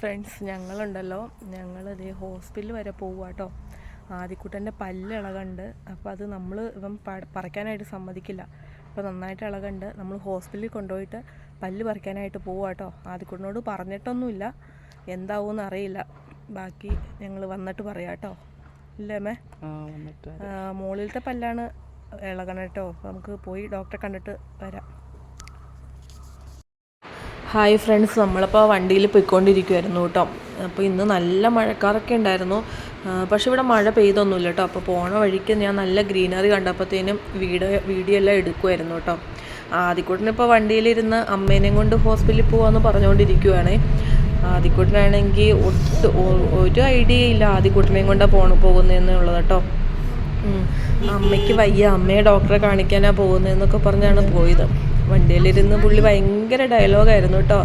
Friends ഞങ്ങളുണ്ടല്ലോ. ഞങ്ങൾ ഇതേ ഹോസ്പിറ്റലിൽ വരെ പോവുക കേട്ടോ ആദ്യക്കുട്ടന്റെ പല്ല് ഇളകുണ്ട്. അപ്പോൾ അത് നമ്മൾ ഇവൻ പ- പറിക്കാനായിട്ട് സമ്മതിക്കില്ല. അപ്പോൾ നന്നായിട്ട് ഇളകുണ്ട്. നമ്മൾ ഹോസ്പിറ്റലിൽ കൊണ്ടുപോയിട്ട് പല്ല് പറിക്കാനായിട്ട് പോവുക കേട്ടോ ആദ്യക്കുട്ടനോട് പറഞ്ഞിട്ടൊന്നുമില്ല. എന്താവുമെന്ന് അറിയില്ല. ബാക്കി ഞങ്ങൾ വന്നിട്ട് പറയാം കേട്ടോ ഇല്ലേ മേ മുകളിലത്തെ പല്ലാണ് ഇളകണം കേട്ടോ നമുക്ക് പോയി ഡോക്ടറെ കണ്ടിട്ട് വരാം. ഹായ് ഫ്രണ്ട്സ് നമ്മളിപ്പോൾ വണ്ടിയിൽ പോയിക്കൊണ്ടിരിക്കുമായിരുന്നു കേട്ടോ. അപ്പോൾ ഇന്ന് നല്ല മഴക്കാറൊക്കെ ഉണ്ടായിരുന്നു. പക്ഷേ ഇവിടെ മഴ പെയ്തൊന്നുമില്ല കേട്ടോ. അപ്പോൾ പോണ വഴിക്ക് ഞാൻ നല്ല ഗ്രീനറി കണ്ടപ്പോഴത്തേനും വീഡിയോ വീഡിയോ എല്ലാം എടുക്കുമായിരുന്നു കേട്ടോ. ആദ്യക്കൂട്ടിന് ഇപ്പോൾ വണ്ടിയിലിരുന്ന് അമ്മേനെയും കൊണ്ട് ഹോസ്പിറ്റലിൽ പോകാമെന്ന് പറഞ്ഞുകൊണ്ടിരിക്കുവാണേ. ആദ്യക്കൂട്ടിനാണെങ്കിൽ ഒട്ട് ഒരു ഐഡിയ ഇല്ല ആദ്യക്കൂട്ടിനെയും കൊണ്ടാണ് പോണ പോകുന്നതെന്നുള്ളത് കേട്ടോ. അമ്മയ്ക്ക് വയ്യ. അമ്മയെ ഡോക്ടറെ കാണിക്കാനാണ് പോകുന്നതെന്നൊക്കെ പറഞ്ഞാണ് പോയത്. വണ്ടിയിലിരുന്ന് പുള്ളി ഭയങ്കര ഡയലോഗായിരുന്നു കേട്ടോ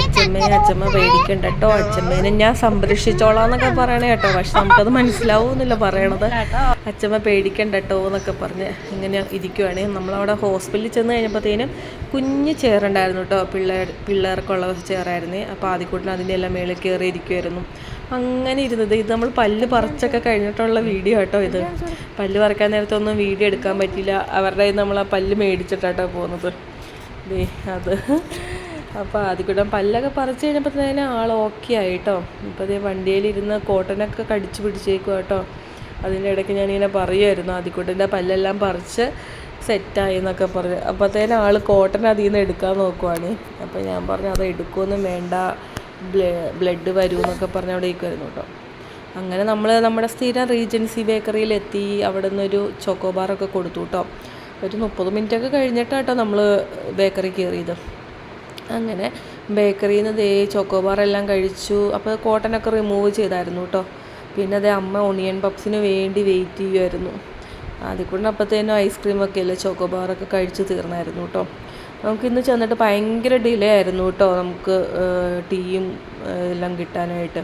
അച്ഛമ്മയെ അച്ഛമ്മ പേടിക്കണ്ട കേട്ടോ അച്ഛമ്മേനെ ഞാൻ സംരക്ഷിച്ചോളാം എന്നൊക്കെ പറയണേ കേട്ടോ പക്ഷെ നമുക്കത് മനസ്സിലാവുന്നില്ല പറയണത്. അച്ഛമ്മ പേടിക്കണ്ട കേട്ടോ എന്നൊക്കെ പറഞ്ഞ് ഇങ്ങനെ ഇരിക്കുവാണ്. നമ്മളവിടെ ഹോസ്പിറ്റലിൽ ചെന്ന് കഴിഞ്ഞപ്പോഴത്തേനും കുഞ്ഞ് ചെയറുണ്ടായിരുന്നു കേട്ടോ പിള്ളേർ പിള്ളേർക്കുള്ള ചേറായിരുന്നു. അപ്പോൾ ആദ്യക്കൂട്ടിന് അതിന്റെ എല്ലാം മേളിൽ കയറി ഇരിക്കുമായിരുന്നു അങ്ങനെ ഇരുന്നത്. ഇത് നമ്മൾ പല്ല് പറിച്ചൊക്കെ കഴിഞ്ഞിട്ടുള്ള വീഡിയോ കേട്ടോ ഇത്. പല്ല് പറിക്കാൻ നേരത്തൊന്നും വീഡിയോ എടുക്കാൻ പറ്റില്ല അവരുടെ കയ്യിൽ നമ്മൾ ആ പല്ല് മേടിച്ചിട്ടാട്ടോ പോകുന്നത് അത്. അപ്പോൾ ആദ്യക്കൂട്ടം പല്ലൊക്കെ പറിച്ച് തന്നെ ആൾ ഓക്കെ ആയിട്ടോ. ഇപ്പോൾ ദേ വണ്ടിയിലിരുന്ന് കോട്ടനൊക്കെ കടിച്ചു പിടിച്ചേക്കും കേട്ടോ അതിന്റെ ഇടയ്ക്ക് ഞാനിങ്ങനെ പറയുമായിരുന്നു ആദ്യക്കൂട്ടന്റെ പല്ലെല്ലാം പറിച്ച് സെറ്റായി എന്നൊക്കെ പറഞ്ഞു. അപ്പോഴത്തേനും ആൾ കോട്ടൺ അതിൽ നിന്ന് എടുക്കാൻ നോക്കുവാണ്. അപ്പോൾ ഞാൻ പറഞ്ഞു അത് എടുക്കുമൊന്നും വേണ്ട. ബ്ലഡ് വരൂ എന്നൊക്കെ പറഞ്ഞ് അവിടെ ഇരിക്കുമായിരുന്നു കേട്ടോ അങ്ങനെ നമ്മൾ നമ്മുടെ സ്ഥിരം റീജൻസി ബേക്കറിയിൽ എത്തി അവിടെ നിന്നൊരു ചോക്കോബാറൊക്കെ കൊടുത്തു കേട്ടോ ഒരു മുപ്പത് മിനിറ്റൊക്കെ കഴിഞ്ഞിട്ടാട്ടോ നമ്മൾ ബേക്കറി കയറിയത് അങ്ങനെ ബേക്കറിയിൽ നിന്ന് ദേ ചോക്കോബാർ എല്ലാം കഴിച്ചു. അപ്പോൾ കോട്ടനൊക്കെ റിമൂവ് ചെയ്തായിരുന്നു കേട്ടോ പിന്നെ അതേ അമ്മ ഒണിയൻ പപ്സിന് വേണ്ടി വെയിറ്റ് ചെയ്യുമായിരുന്നു ആദ്യക്കൂടെ അപ്പോഴത്തേനും ഐസ്ക്രീമൊക്കെ അല്ലേ ചോക്കോബാറൊക്കെ കഴിച്ച് തീർന്നായിരുന്നു കേട്ടോ നമുക്ക് ഇന്ന് ചെന്നിട്ട് ഭയങ്കര ഡിലേ ആയിരുന്നു കേട്ടോ നമുക്ക് ടീയും എല്ലാം കിട്ടാനായിട്ട്.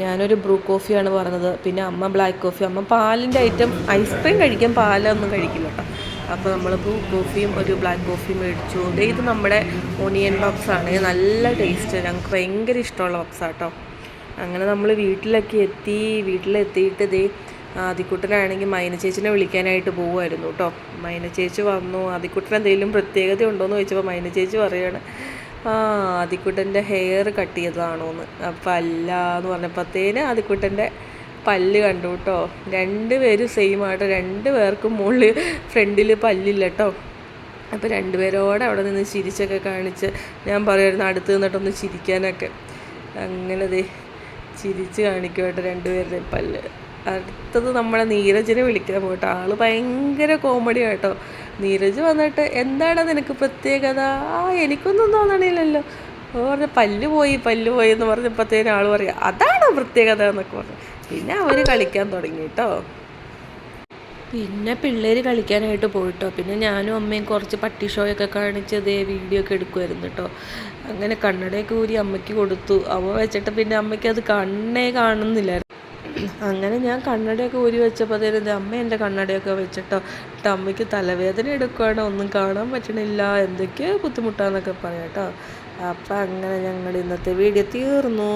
ഞാനൊരു ബ്രൂ കോഫിയാണ് പറഞ്ഞത്. പിന്നെ അമ്മ ബ്ലാക്ക് കോഫി അമ്മ പാലിന്റെ ഐറ്റം ഐസ്ക്രീം കഴിക്കാൻ പാലൊന്നും കഴിക്കില്ല കേട്ടോ അപ്പോൾ നമ്മൾ ബ്രൂ കോഫിയും ഒരു ബ്ലാക്ക് കോഫിയും മേടിച്ചു. ഇത് നമ്മുടെ പപ്സ് ആണ്. നല്ല ടേസ്റ്റ് ഞങ്ങൾക്ക് ഭയങ്കര ഇഷ്ടമുള്ള പപ്സാണ് കേട്ടോ അങ്ങനെ നമ്മൾ വീട്ടിലൊക്കെ എത്തി വീട്ടിലെത്തിയിട്ട് ഇതേ ആദിക്കുട്ടനാണെങ്കിൽ മൈന ചേച്ചിനെ വിളിക്കാനായിട്ട് പോകുമായിരുന്നു കേട്ടോ മൈന ചേച്ചി വന്നു. ആദിക്കുട്ടൻ എന്തെങ്കിലും പ്രത്യേകത ഉണ്ടോയെന്ന് ചോദിച്ചപ്പോൾ മൈന ചേച്ചി പറയുകയാണ് ആ ആദിക്കുട്ടന്റെ ഹെയർ കട്ട് ചെയ്തതാണോ എന്ന് അപ്പം അല്ല എന്ന് പറഞ്ഞപ്പോഴത്തേന് ആദിക്കുട്ടന്റെ പല്ല് കണ്ടു കേട്ടോ. രണ്ട് പേരും സെയിം ആട്ടോ. രണ്ട് പേർക്കും മുകളിൽ ഫ്രണ്ടിൽ പല്ലില്ല കേട്ടോ. അപ്പോൾ രണ്ടുപേരോടെ അവിടെ നിന്ന് ചിരിച്ചൊക്കെ കാണിച്ച് ഞാൻ പറയുമായിരുന്നു അടുത്ത് നിന്നിട്ടൊന്ന് ചിരിക്കാനൊക്കെ. അങ്ങനെ ദേ ചിരിച്ച് കാണിക്കും കേട്ടോ രണ്ടുപേരുടെയും പല്ല്. അടുത്തത് നമ്മളെ നീരജിനെ വിളിക്കാൻ പോട്ടോ ആൾ ഭയങ്കര കോമഡി കേട്ടോ നീരജ് വന്നിട്ട് എന്താണ് നിനക്ക് പ്രത്യേകത? ആ എനിക്കൊന്നും തോന്നണില്ലല്ലോ. അപ്പോൾ പല്ല് പോയി പല്ല് പോയി എന്ന് പറഞ്ഞപ്പോഴത്തേനും ആൾ പറയാം അതാണ് പ്രത്യേകത? എന്നൊക്കെ പറഞ്ഞു. പിന്നെ അവർ കളിക്കാൻ തുടങ്ങി കേട്ടോ പിന്നെ പിള്ളേർ കളിക്കാനായിട്ട് പോയിട്ടോ. പിന്നെ ഞാനും അമ്മയും കുറച്ച് പട്ടി ഷോയൊക്കെ കാണിച്ച് അതേ വീഡിയോ ഒക്കെ എടുക്കുമായിരുന്നു കേട്ടോ അങ്ങനെ കണ്ണടയൊക്കെ ഊരി അമ്മയ്ക്ക് കൊടുത്തു. അവ വെച്ചിട്ട് പിന്നെ അമ്മയ്ക്ക് അത് കണ്ണേ കാണുന്നില്ലായിരുന്നു. അങ്ങനെ ഞാൻ കണ്ണടയൊക്കെ ഊരി വെച്ചപ്പോഴത്തേനും അമ്മ എന്റെ കണ്ണടയൊക്കെ വെച്ചിട്ടോ. എന്നിട്ട് അമ്മയ്ക്ക് തലവേദന എടുക്കുകയാണ് ഒന്നും കാണാൻ പറ്റണില്ല. എന്തൊക്കെയോ ബുദ്ധിമുട്ടാന്നൊക്കെ പറയാം കേട്ടോ. അപ്പം അങ്ങനെ ഞങ്ങൾ ഇന്നത്തെ വീഡിയോ തീർന്നു.